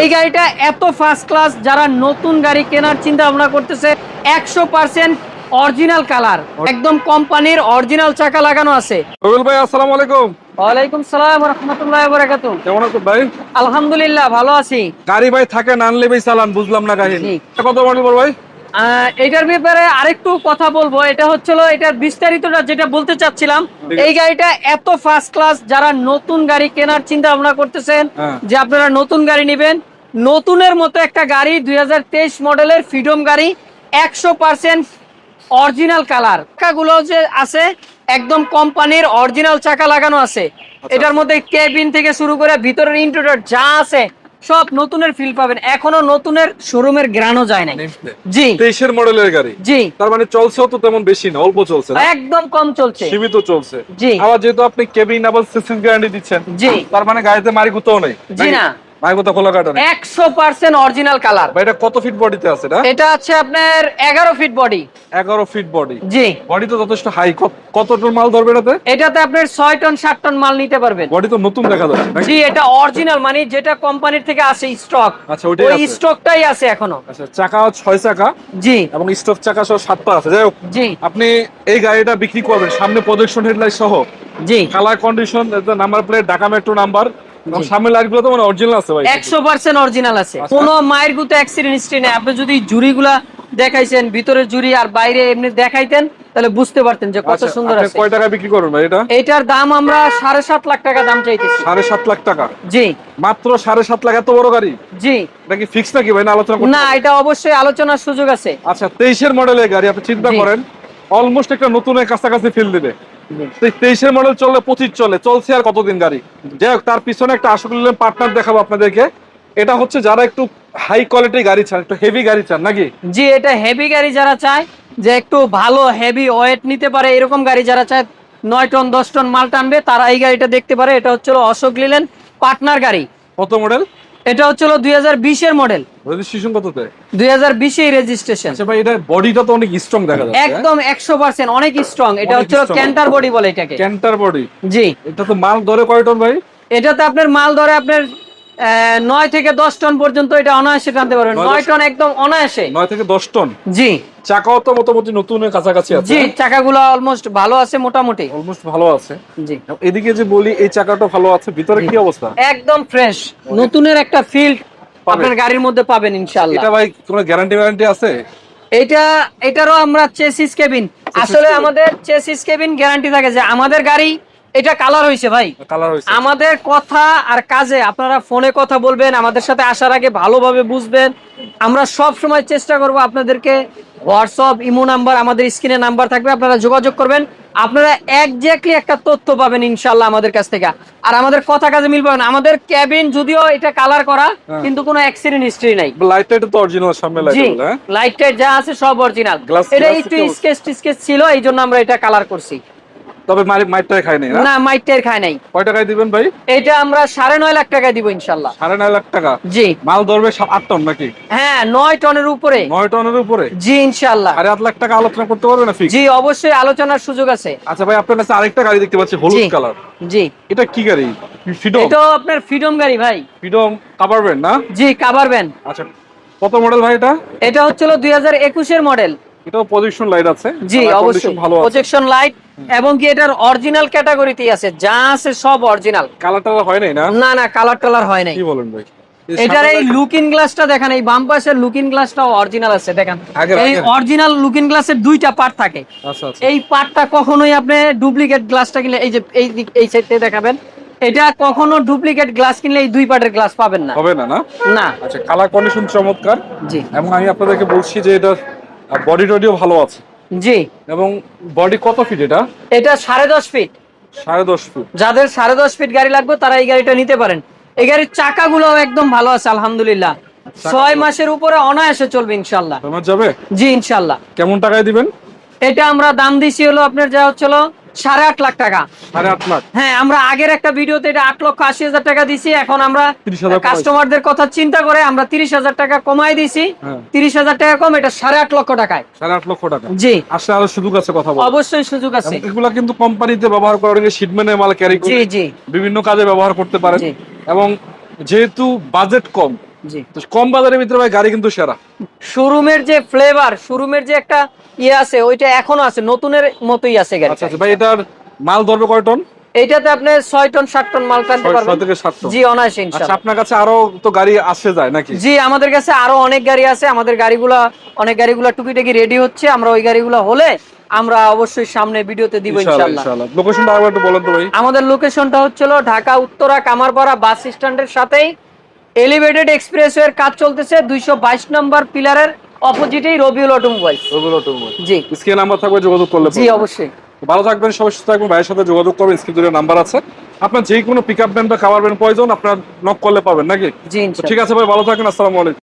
এই গাড়িটা এত ফার্স্ট ক্লাস যারা নতুন গাড়ি কেনার চিন্তা ভাবনা করতেছে একশো পার্সেন্ট অরিজিনাল কালার একদম কোম্পানির অরিজিনাল চাকা লাগানো আছে। রবিল ভাই আসসালামু আলাইকুম। ওয়ালাইকুম সালাম রহমতুল্লাহ বরকাত কেমন আছো ভাই? আলহামদুলিল্লাহ ভালো আছি। গাড়ি ভাই থাকে নানলে ভাই চালান বুঝলাম না গাড়ি। কত মডেল বল ভাই? এটার ব্যাপারে আরেকটু কথা বলব। এটা হচ্ছিল এটার বিস্তারিতটা যেটা বলতে চাচ্ছিলাম এই গাড়িটা এত ফার্স্ট ক্লাস যারা নতুন গাড়ি কেনার চিন্তা ভাবনা করতেছেন হ্যাঁ। যে আপনারা নতুন গাড়ি নেবেন নতুনের মতো একটা গাড়ি দুই হাজার তেইশ মডেলের ফ্রিডম গাড়ি একশো পার্সেন্ট অরিজিনাল কালার চাকাগুলো যে আছে একদম কোম্পানির অরিজিনাল চাকা লাগানো আছে। এটার মধ্যে কেবিন থেকে শুরু করে ভিতরের ইন্টেরিয়র যা আছে সব নতুনের ফিল পাবেন। এখনও নতুনের শোরুমের গ্রানও যায় নাই। জি। তেইশের মডেলের গাড়ি। জি। তার মানে চলছেও তো তেমন বেশি না অল্প চলছে না? একদম কম চলছে। সীমিত চলছে। জি। আবার যেহেতু আপনি কেবিন আবার সিসিস গ্যারান্টি দিচ্ছেন জি। তার মানে গাড়িতে মারি গুতাও নেই জি না। মারি খোলা কাটা নেই। একশো পার্সেন্ট অরিজিনাল কালার ভাই এটা কত ফিট বডিতে আছে না এটা আছে আপনার এগারো ফিট বডি এগারো ফিট বডি জি। বডি তো যথেষ্ট হাই কত টন মাল ধরবে এটাতে? এটাতে আপনার ছয় টন সাত টন মাল নিতে পারবেন। বডি তো নতুন দেখা যাচ্ছে জি এটা অরিজিনাল মানে যেটা কোম্পানির থেকে আসে স্টক আচ্ছা, ওইটাই ওই আছে। স্টকটাই আছে এখনও। আচ্ছা চাকা ছয় চাকা জি। এবং স্টক চাকা সহ আছে। যাই হোক জি। আপনি এই গাড়িটা বিক্রি করবেন। সামনে প্রজেকশন হেডলাইট সহ। জি। Colour condition number plate Dhaka metro number সামনে লাইট তো মানে অরিজিনাল আছে ভাই। একশো পার্সেন্ট অরিজিনাল আছে। আচ্ছা। কোনো মায়ের গুতো অ্যাক্সিডেন্ট হিস্ট্রি নেই। আপনি যদি জুড়িগুলা দেখাইছেন ভিতরের জুড়ি আর বাইরে এমনি দেখাইতেন তাহলে বুঝতে পারতেন যে কত আচ্ছা, সুন্দর আছে। কয় টাকা বিক্রি করবেন ভাই এটা? এটার দাম আমরা সাড়ে সাত লাখ টাকা দাম চাইতেছি। সাড়ে সাত লাখ টাকা? জি। মাত্র সাড়ে সাত লাখ এত বড় গাড়ি? জি। এটা কি ফিক্স নাকি ভাই? না আলোচনা করতে না এটা অবশ্যই আলোচনার সুযোগ আছে। আচ্ছা তেইশের মডেলের গাড়ি আপনি চিন্তা করেন অলমোস্ট একটা নতুনের কাছাকাছি ফিল দিবে। তেইশের মডেল চললে পঁচিশ চলে চলছে আর কতদিন গাড়ি? যাই হোক তার পিছনে একটা পার্টনার দেখাবো আপনাদেরকে। এটা হচ্ছে যারা একটু হাই কোয়ালিটির গাড়ি চান একটু হেভি গাড়ি চান নাকি? জি এটা হেভি গাড়ি যারা চায় যে একটু ভালো হেভি ওয়েট নিতে পারে এরকম গাড়ি যারা চায় নয় টন দশ টন মাল টানবে তারা এই গাড়িটা দেখতে পারে। এটা হচ্ছে অশোক লিলেন পার্টনার গাড়ি। কত মডেল এটা হচ্ছে দুই হাজার বিশের মডেল রেজিস্ট্রেশন কততে? দুই হাজার বিশে রেজিস্ট্রেশন আচ্ছা ভাই এটা বডিটা তো অনেক স্ট্রং দেখা যাচ্ছে একদম একশো পার্সেন্ট অনেক স্ট্রং এটা হচ্ছে ক্যান্টার বডি বলে এটাকে। ক্যান্টার বডি জি। এটা তো মাল ধরে কয় টন ভাই? এটাতে আপনার মাল ধরে আপনার নয় থেকে দশ টন পর্যন্ত এটা অনায়াসে টানতে পারবেন। নয় টন একদম অনায়াসে। নয় থেকে দশ টন? জি। চাকাও তো মোটামুটি নতুনের কাছাকাছি আছে। জি চাকাগুলো অলমোস্ট ভালো আছে মোটামুটি। অলমোস্ট ভালো আছে। জি। এদিকে যে বলি এই চাকাটা ভালো আছে। ভিতরে কি অবস্থা? একদম ফ্রেশ নতুনের একটা ফিল্ড আপনার গাড়ির মধ্যে পাবেন ইনশাআল্লাহ। এটা ভাই কোনো গ্যারান্টি ওয়ারেন্টি আছে? এটা এটারও আমরা চেসিস কেবিন আসলে আমাদের চেসিস কেবিন গ্যারান্টি থাকে যে আমাদের গাড়ি এটা কালার হয়েছে ভাই। কালার হয়েছে আমাদের কথা আর কাজে আপনারা ফোনে কথা বলবেন আমাদের সাথে আসার আগে ভালোভাবে বুঝবেন। আমরা সব সময় চেষ্টা করব আপনাদেরকে হোয়াটসঅ্যাপ ইমো নাম্বার আমাদের স্ক্রিনে নাম্বার থাকবে আপনারা যোগাযোগ করবেন। আপনারা একজ্যাক্টলি একটা তথ্য পাবেন ইনশাল্লাহ আমাদের কাছ থেকে। আর আমাদের কথা কাজে মিল পাবেন আমাদের ক্যাবিন যদিও এটা কালার করা হ্যাঁ। কিন্তু কোনো অ্যাক্সিডেন্ট হিস্ট্রি নাই। লাইট টাইট তো অরিজিনাল সামনে লাইট জি হ্যাঁ? লাইট টাইট যা আছে সব অরিজিনাল এটা একটু? স্কেচ টিস্কেচ ছিল এই জন্য আমরা এটা কালার করছি। তবে মাইটটাই খাই নাই না? না মাইট খায় নাই। কয় টাকায় দিবেন ভাই? এটা আমরা সাড়ে নয় লাখ টাকায় দিব ইনশাল্লাহ। সাড়ে নয় লাখ টাকা? জি। মাল ধরবে আট টন নাকি? হ্যাঁ নয় টনের উপরে। নয় টনের উপরে? জি ইনশাল্লাহ। সাড়ে আট লাখ টাকা আলোচনা করতে পারবে না জি অবশ্যই আলোচনার সুযোগ আছে। আচ্ছা ভাই আপনার কাছে আরেকটা গাড়ি দেখতে পাচ্ছি হলুদ কালার। জি। এটা কি গাড়ি? ফিডম? এটাও আপনার ফ্রিডম গাড়ি ভাই। ফিডম কাভারবেন না? জি কাভার ভ্যান আচ্ছা কত মডেল ভাই এটা? এটা হচ্ছিল দুই হাজার একুশের মডেল এটাও পজিশন লাইট আছে। জি অবশ্যই। ভালো প্রজেকশন লাইট এবং কি এটার অরিজিনাল ক্যাটাগরিতেই আছে? যা আছে সব অরিজিনাল কালার টালার হয় নাই না? না না কালার টালার হয় নাই। কি বলেন ভাই? এই এটার এই লুকিং গ্লাসটা দেখেন এই বাম পাশের লুকিং গ্লাসটাও অরিজিনাল আছে দেখেন। এই অরিজিনাল লুকিং গ্লাসের দুইটা পার্ট থাকে। আচ্ছা আচ্ছা। এই পার্টটা কখনোই আপনি ডুপ্লিকেট গ্লাসটা কিনলে এই যে এই এই সাইড দেখাবেন এটা কখনো ডুপ্লিকেট গ্লাস কিনলে এই দুই পার্টের গ্লাস পাবেন না। হবে না না? না। আচ্ছা কালার কন্ডিশন চমৎকার। জি। এবং আমি আপনাদেরকে বলছি যে এটা বডি টডিও ভালো আছে। জি। এবং বডি কত ফিট এটা? এটা সাড়ে দশ ফিট সাড়ে দশ ফিট যাদের সাড়ে দশ ফিট গাড়ি লাগবে তারা এই গাড়িটা নিতে পারেন। এই গাড়ির চাকাগুলো একদম ভালো আছে আলহামদুলিল্লাহ। ছয় মাসের উপরে অনায়াসে চলবে ইনশাল্লাহ যাবে? জি ইনশাল্লাহ কেমন টাকায় দিবেন? এটা আমরা দাম দিছি হলো আপনার যা হচ্ছিল সাড়ে আট লাখ টাকা। সাড়ে আট লাখ? হ্যাঁ আমরা আগের একটা ভিডিওতে এটা আট লক্ষ আশি হাজার টাকা দিছি এখন আমরা 30,000 কমাইছি। কাস্টমারদের কথা চিন্তা করে আমরা তিরিশ হাজার টাকা কমাই দিছি। হ্যাঁ। তিরিশ হাজার টাকা কম এটা সাড়ে আট লক্ষ টাকায়। সাড়ে আট লক্ষ টাকা? জি। আসলে আরও সুযোগ আছে কথা অবশ্যই সুযোগ আছে। এগুলা কিন্তু কোম্পানিতে ব্যবহার করে অনেকে শিটম্যানের মাল ক্যারি জি করে। জি বিভিন্ন কাজে ব্যবহার করতে পারেন। এবং যেহেতু বাজেট কম জি। তো কম বাজারের ভিতরে ভাই গাড়ি কিন্তু সেরা। শোরুমের যে ফ্লেভার শোরুমের যে একটা ইয়ে আছে ওইটা এখনও আছে নতুনের মতোই আছে গাড়ি আচ্ছা আচ্ছা ভাই এটার মাল ধরবে কয় টন? এইটাতে আপনি টন টন মাল টানতে পারবেন। থেকে টন। জি অনায়াসে আচ্ছা আপনার কাছে আরও তো গাড়ি আসে যায় নাকি? জি আমাদের কাছে আরও অনেক গাড়ি আছে আমাদের গাড়িগুলা অনেক গাড়িগুলা টুকিটাকি রেডি হচ্ছে আমরা ওই গাড়িগুলো হলে আমরা অবশ্যই সামনে ভিডিওতে দিব ইনশাআল্লাহ লোকেশনটা একটু বলেন তো ভাই। আমাদের লোকেশনটা হচ্ছিল ঢাকা উত্তরা কামারপাড়া বাস স্ট্যান্ডের সাথেই এলিভেটেড এক্সপ্রেসওয়ের কাজ চলতেছে দুইশো বাইশ নম্বর পিলারের অপোজিটেই রবিউল অটোমোবাইল রবিউল অটোমোবাইল জি। স্ক্রিন নাম্বার থাকবে যোগাযোগ করলে জি অবশ্যই। ভালো থাকবেন সবাই সুস্থ থাকবেন ভাইয়ের সাথে যোগাযোগ করবেন স্ক্রিন দুটো নাম্বার আছে। আপনার যে কোনো পিক আপ ভ্যান বা খাবার ভ্যান প্রয়োজন আপনার নক করলে পাবেন নাকি? জি ঠিক আছে ভাই ভালো থাকেন আসসালামু আলাইকুম।